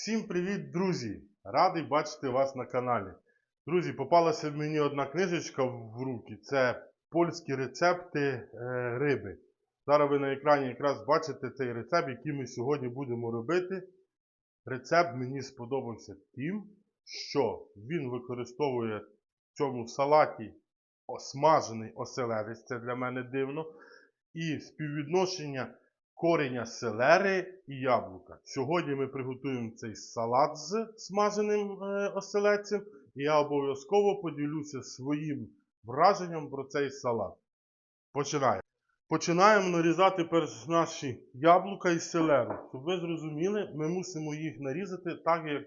Всім привіт, друзі! Радий бачити вас на каналі. Друзі, попалася мені одна книжечка в руки. Це польські рецепти е, риби. Зараз ви на екрані якраз бачите цей рецепт, який ми сьогодні будемо робити. Рецепт мені сподобався тим, що він використовує в цьому салаті осмажений оселедець. Це для мене дивно. І співвідношення кореня селери і яблука. Сьогодні ми приготуємо цей салат з смаженим е, оселедцем, і я обов'язково поділюся своїм враженням про цей салат. Починаємо. Починаємо нарізати перш наші яблука і селеру. Щоб ви зрозуміли, ми мусимо їх нарізати так, як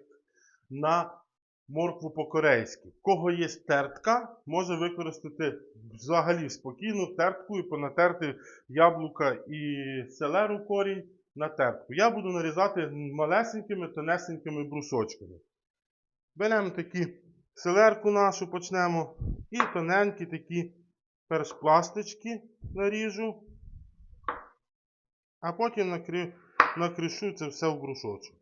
на моркву по-корейськи. Кого є тертка, може використати взагалі спокійно тертку і понатерти яблука і селеру корінь на тертку. Я буду нарізати малесенькими, тонесенькими брусочками. Беремо такі селерку нашу, почнемо. І тоненькі такі перш пластички наріжу, а потім накри... накришу це все в брусочок.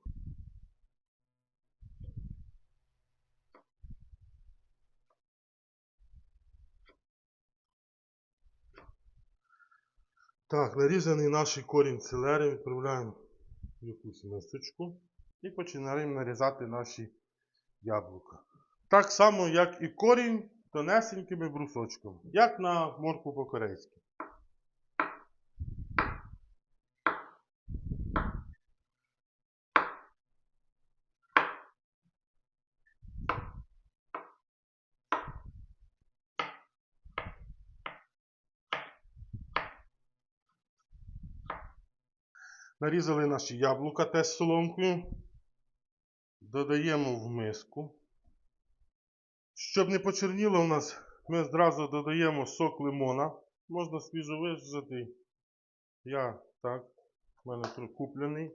Так, нарізаний наш корінь селери відправляємо в якусь мисочку і починаємо нарізати наші яблука. Так само, як і корінь тонесенькими брусочками, як на морку по-корейськи. Нарізали наші яблука теж соломкою. Додаємо в миску. Щоб не почерніло у нас, ми одразу додаємо сок лимона. Можна свіжовижатий. Я так, в мене тут куплений.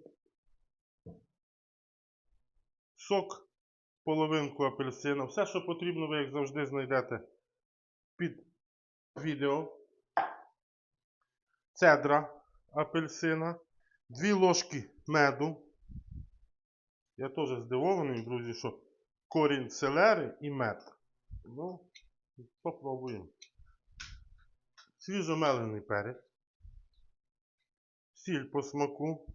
Сок, половинку апельсина. Все, що потрібно, ви як завжди знайдете під відео. Цедра апельсина. Дві ложки меду. Я теж здивований, друзі, що корінь селери і мед. Ну, попробуємо. Свіжомелений перець. Сіль по смаку.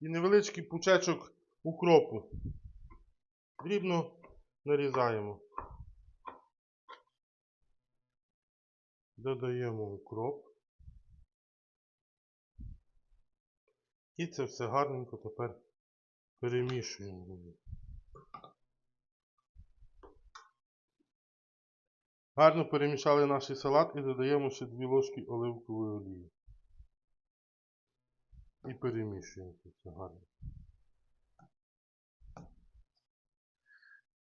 І невеличкий пучечок укропу. Дрібно нарізаємо. Додаємо укроп. І це все гарненько тепер перемішуємо. Гарно перемішали наш салат і додаємо ще 2 ложки оливкової олії. І перемішуємо це гарно.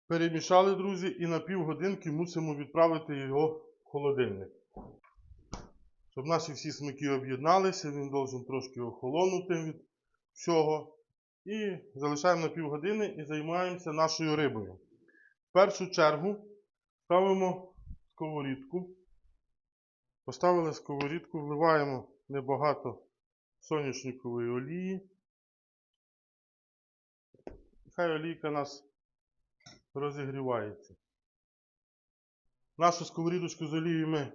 Перемішали, друзі, і на півгодинки мусимо відправити його в холодильник. Щоб наші всі смаки об'єдналися, він должен трошки охолонути від всього. І залишаємо на півгодини і займаємося нашою рибою. В першу чергу ставимо сковорідку. Поставили сковорідку, вливаємо небагато соняшникової олії. Хай олійка у нас розігрівається. Нашу сковорідочку з олією ми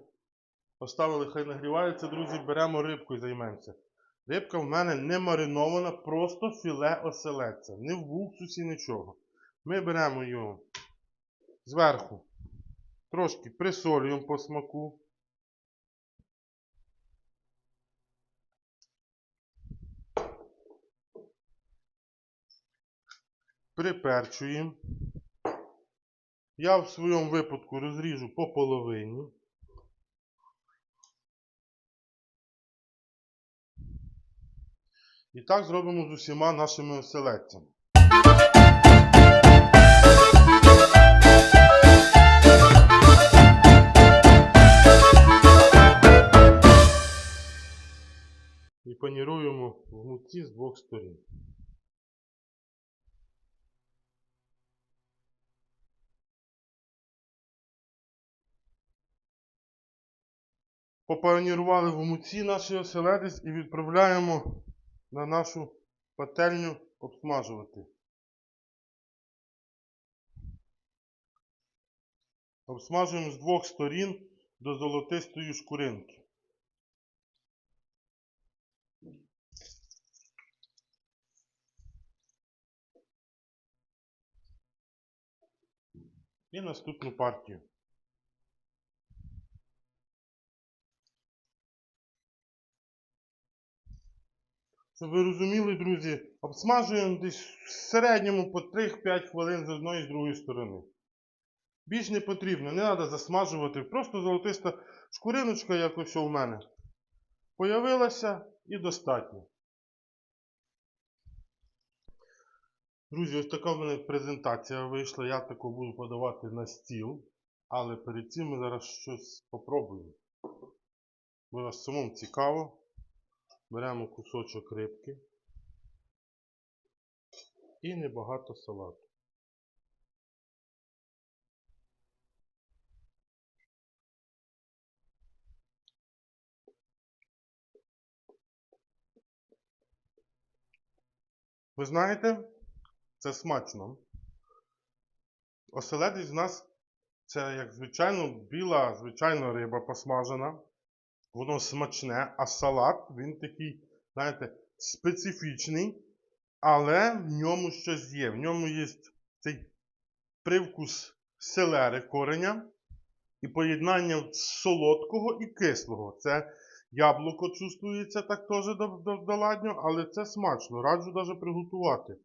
Поставили, хай нагрівається, друзі, беремо рибку і займемося. Рибка в мене не маринована, просто філе оселедця. Не в уксусі, нічого. Ми беремо його зверху, трошки присолюємо по смаку. Приперчуємо. Я в своєму випадку розріжу по половині. І так зробимо з усіма нашими оселедцями. І паніруємо в муці з двох сторін. Попанірували в муці наші оселедець і відправляємо на нашу пательню обсмажувати. Обсмажуємо з двох сторін до золотистої шкуринки. І наступну партію. Щоб ви розуміли, друзі, обсмажуємо десь в середньому по 3-5 хвилин з одної і з другої сторони. Більш не потрібно, не треба засмажувати. Просто золотиста шкуриночка, як ось у мене, появилася і достатньо. Друзі, ось така в мене презентація вийшла. Я таку буду подавати на стіл. Але перед цим ми зараз щось попробуємо. Бо нас самому цікаво. Беремо кусочок рибки і небагато салату. Ви знаєте, це смачно. Оселедець в нас це, як звичайно, біла, звичайно, риба посмажена. Воно смачне, а салат, він такий, знаєте, специфічний, але в ньому щось є. В ньому є цей привкус селери кореня і поєднання солодкого і кислого. Це яблуко чувствується так теж до- до- доладньо, але це смачно. Раджу навіть приготувати.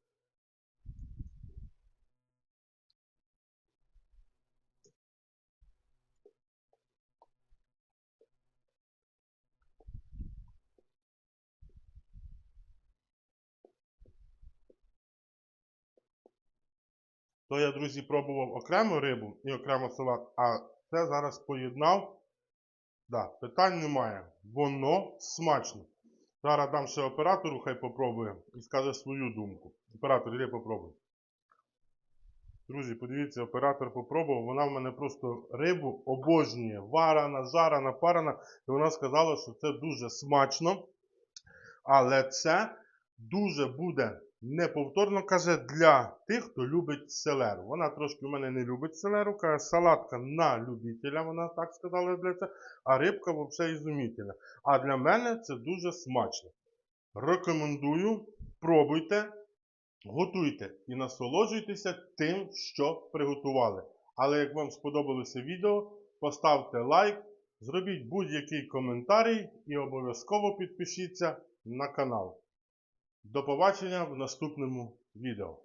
То я, друзі, пробував окремо рибу і окремо салат, а це зараз поєднав. Да, питань немає. Воно смачне. Зараз дам ще оператору, хай попробує і скаже свою думку. Оператор, іди попробуй. Друзі, подивіться, оператор попробував. Вона в мене просто рибу обожнює. Варена, жарена, парена. І вона сказала, що це дуже смачно. Але це дуже буде неповторно, каже, для тих, хто любить селеру. Вона трошки в мене не любить селеру, каже, салатка на любителя, вона так сказала для це, а рибка взагалі ізумітельна. А для мене це дуже смачно. Рекомендую, пробуйте, готуйте і насолоджуйтеся тим, що приготували. Але як вам сподобалося відео, поставте лайк, зробіть будь-який коментарій і обов'язково підпишіться на канал. До побачення в наступному відео.